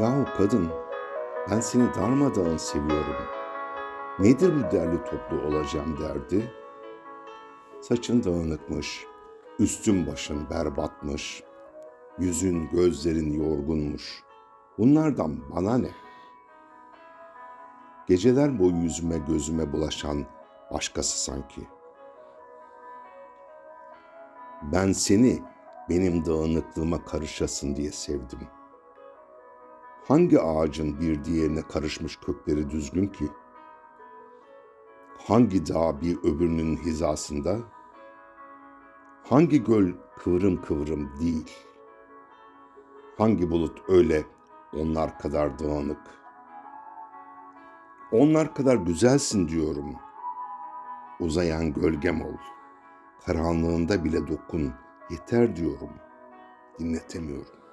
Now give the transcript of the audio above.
Yahu kadın, ben seni darmadağın seviyorum. Nedir bu derli toplu olacağım derdi? Saçın dağınıkmış, üstün başın berbatmış, yüzün gözlerin yorgunmuş. Bunlardan bana ne? Geceler boyu yüzüme gözüme bulaşan başkası sanki. Ben seni benim dağınıklığıma karışasın diye sevdim. Hangi ağacın bir diğerine karışmış kökleri düzgün ki? Hangi dağ bir öbürünün hizasında? Hangi göl kıvrım kıvrım değil? Hangi bulut öyle onlar kadar dağınık? Onlar kadar güzelsin diyorum. Uzayan gölgem ol. Karanlığında bile dokun. Yeter diyorum. Dinletemiyorum.